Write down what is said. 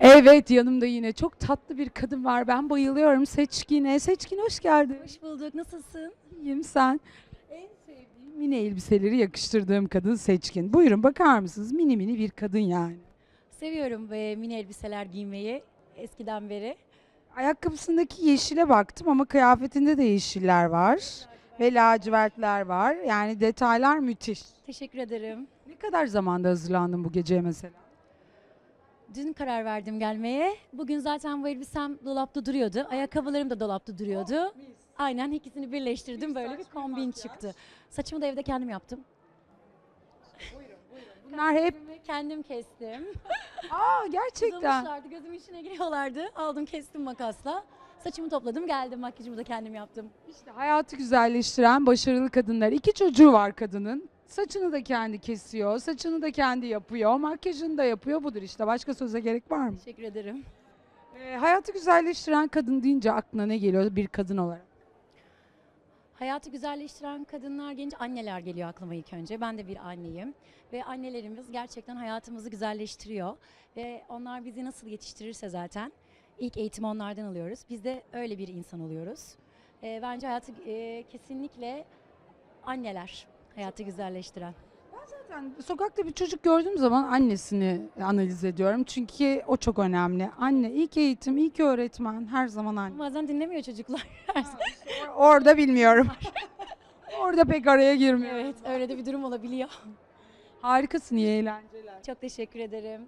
Evet yanımda yine çok tatlı bir kadın var. Ben bayılıyorum Seçkin'e. Seçkin hoş geldin. Hoş bulduk. Nasılsın? İyiyim sen. En sevdiğim mini elbiseleri yakıştırdığım kadın Seçkin. Buyurun bakar mısınız? Mini mini bir kadın yani. Seviyorum e, mini elbiseler giymeyi eskiden beri. Ayakkabısındaki yeşile baktım ama kıyafetinde de yeşiller var. Ve lacivertler var. Yani detaylar müthiş. Teşekkür ederim. Ne kadar zamanda hazırlandın bu geceye mesela? Dün karar verdim gelmeye. Bugün zaten bu elbisem dolapta duruyordu. Ayakkabılarım da dolapta duruyordu. Aynen ikisini birleştirdim. Böyle bir kombin çıktı. Saçımı da evde kendim yaptım. Bunlar hep Kendim kestim. Aa gerçekten. Uzamışlardı, gözümün içine giriyorlardı. Aldım kestim makasla. Saçımı topladım geldim. Makyajımı da kendim yaptım. İşte hayatı güzelleştiren başarılı kadınlar. İki çocuğu var kadının. Saçını da kendi kesiyor, saçını da kendi yapıyor, makyajını da yapıyor. Budur işte. Başka söze gerek var mı? Teşekkür ederim. Ee, hayatı güzelleştiren kadın deyince aklına ne geliyor bir kadın olarak? Hayatı güzelleştiren kadınlar gelince anneler geliyor aklıma ilk önce. Ben de bir anneyim ve annelerimiz gerçekten hayatımızı güzelleştiriyor ve onlar bizi nasıl yetiştirirse zaten ilk eğitimi onlardan alıyoruz. Biz de öyle bir insan oluyoruz. Ee, bence hayatı e, kesinlikle anneler hayatı güzelleştiren. Zaten sokakta bir çocuk gördüğüm zaman annesini analiz ediyorum. Çünkü o çok önemli. Anne, ilk eğitim, ilk öğretmen her zaman anne. Bazen dinlemiyor çocuklar. Orada bilmiyorum. Orada pek araya girmiyorum. evet öyle de bir durum olabiliyor. Harikasın, iyi eğlenceler. Çok teşekkür ederim.